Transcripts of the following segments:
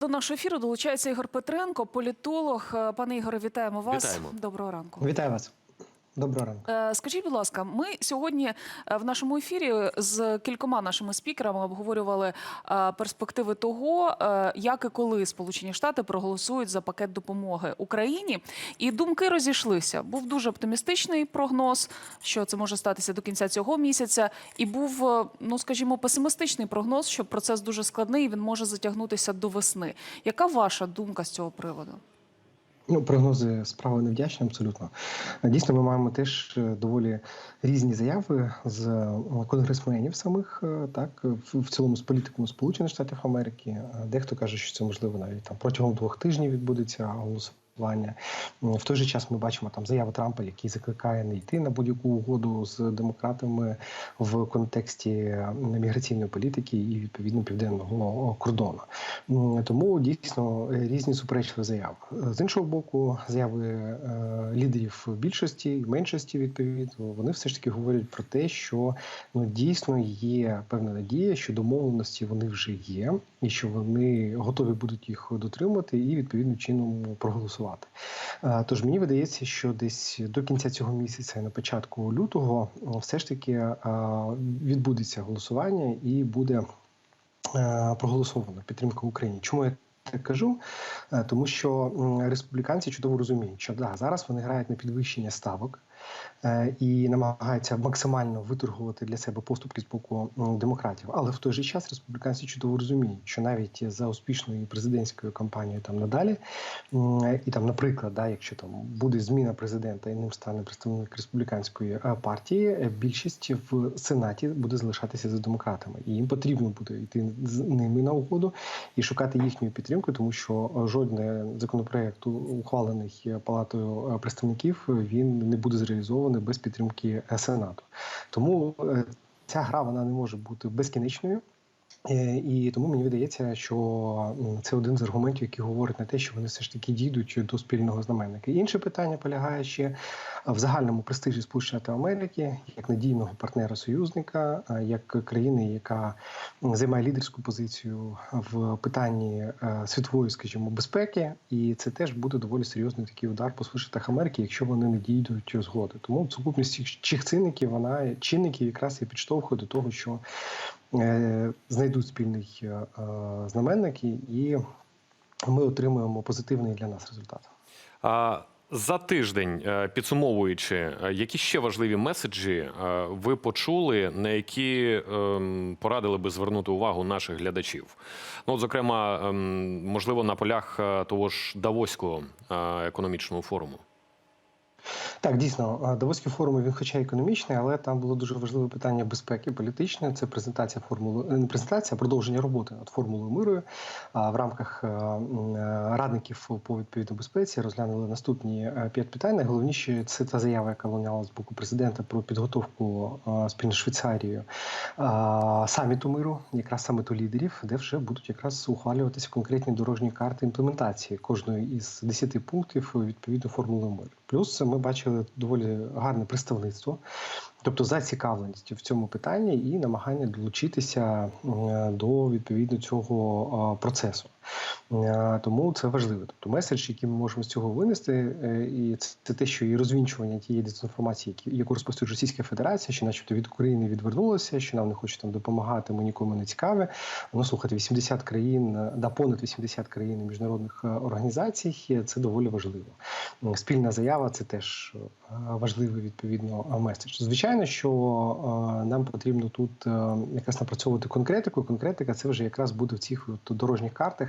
До нашого ефіру долучається Ігор Петренко, політолог. Е, Пане Ігоре, вітаємо вас. Вітаємо. Доброго ранку. Вітаю вас. Доброго ранку. Е, Скажіть, будь ласка, ми сьогодні е, в нашому ефірі з кількома нашими спікерами обговорювали е, перспективи того, як і коли Сполучені Штати проголосують за пакет допомоги Україні. І думки розійшлися. Був дуже оптимістичний прогноз, що це може статися до кінця цього місяця, і був, ну скажімо, песимістичний прогноз, що процес дуже складний і він може затягнутися до весни. Яка ваша думка з цього приводу? Ну, прогнози справи невдячні, абсолютно. Дійсно, ми маємо теж е, доволі різні заяви з е, конгресменів самих, е, так в цілому з політиками Сполучених Штатів Америки. Дехто каже, що це можливо навіть там протягом двох тижнів відбудеться голосування. М, В той же час ми бачимо там заяву Трампа, який закликає не йти на будь-яку угоду з демократами в контексті міграційної політики і відповідно південного кордону. Тому дійсно різні суперечливі заяви. З іншого боку, заяви е, лідерів більшості і меншості відповідно вони все ж таки говорять про те, що ну дійсно є певна надія, що домовленості вони вже є, і що вони готові будуть їх дотримати і відповідним чином проголосувати. Е, Тож мені видається, що десь до кінця цього місяця, на початку лютого, е, все ж таки е, відбудеться голосування і буде проголосовано підтримка Україні. Чому я так кажу? Тому що республіканці чудово розуміють, що да, зараз вони грають на підвищення ставок і намагаються максимально виторгувати для себе поступки з боку демократів. Але в той же час республіканці чудово розуміють, що навіть за успішною президентською кампанією там надалі, і там, наприклад, да, якщо там буде зміна президента і ним стане представник республіканської е, партії, е, більшість в сенаті буде залишатися за демократами, і їм потрібно буде йти з ними на угоду і шукати їхню підтримку, тому що е, жодне законопроект, ухвалений е, палатою е, представників, е, він не буде зреалізований без підтримки сенату. Тому е, ця гра вона не може бути безкінечною. Е, І тому мені видається, що це один з аргументів, які говорять на те, що вони все ж таки дійдуть до спільного знаменника. Інше питання полягає ще в загальному престижі Сполучених Штатів Америки як надійного партнера союзника, як країни, яка займає лідерську позицію в питанні е, світової, скажімо, безпеки, і це теж буде доволі серйозний такий удар по Сполучених Америки, якщо вони не дійдуть згоди. Тому сукупність цих чинників, вона чинників якраз і підштовхує до того, що е, знайдуть спільний е, е, знаменник, і- ми отримуємо позитивний для нас результат. А за тиждень, е, підсумовуючи, е, які ще важливі меседжі е, ви почули, на які ем, порадили би звернути увагу наших глядачів? Ну, от, зокрема, ем, можливо, на полях е, того ж Давоського е, економічного форуму. Так, дійсно, Давоський форум він, хоча економічний, але там було дуже важливе питання безпеки політичної. Це презентація формули е, не презентація, а продовження роботи над формулою миру. В рамках е, е, радників по відповідній безпеці розглянули наступні п'ять питань. Найголовніше це та заява, яка луняла з боку президента про підготовку спільно Швейцарією саміту миру, якраз саміту лідерів, де вже будуть якраз ухвалюватися конкретні дорожні карти імплементації кожної із десяти пунктів відповідно формули миру. Плюс ми бачили доволі гарне представництво, тобто зацікавленість в цьому питанні і намагання долучитися е, до відповідно цього процесу. Е, Тому це важливо. Тобто меседж, який ми можемо з цього винести, е, і це- те, що і розвінчування тієї дезінформації, яку розповсюджує Російська Федерація, що, начебто, від України відвернулося, що нам не хочуть там допомагати, ми нікому не цікаві. Ну слухайте, 80 країн, да понад 80 країн міжнародних організацій. Це доволі важливо. Спільна заява це теж важливий відповідно меседж. Звичайно, що е, нам потрібно тут е, якраз напрацьовувати конкретику. Конкретика це вже якраз буде в цих от дорожніх картах,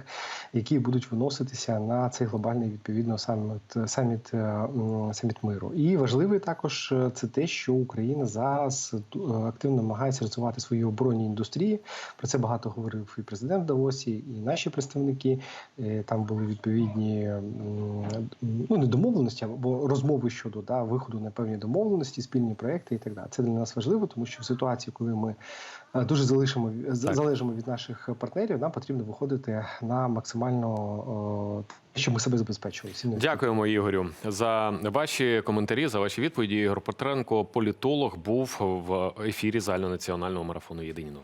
які будуть виноситися на цей глобальний відповідно саміт саміт, е, саміт миру. І важливий також це те, що Україна зараз активно намагається розвивати свої оборонні індустрії. Про це багато говорив і президент Давосі, і наші представники. Там були відповідні ну не домовленості, або розмови щодо да, виходу на певні домовленості, спільні проекти і так далі. Це для нас важливо, тому що в ситуації, коли ми е, дуже залишимо Так. залежимо від наших партнерів, нам потрібно виходити на максимально е, щоб ми себе забезпечували. Необхідно. Дякуємо, Ігорю, за ваші коментарі, за ваші відповіді. Ігор Петренко, політолог, був в ефірі загальнонаціонального марафону Єдині новини.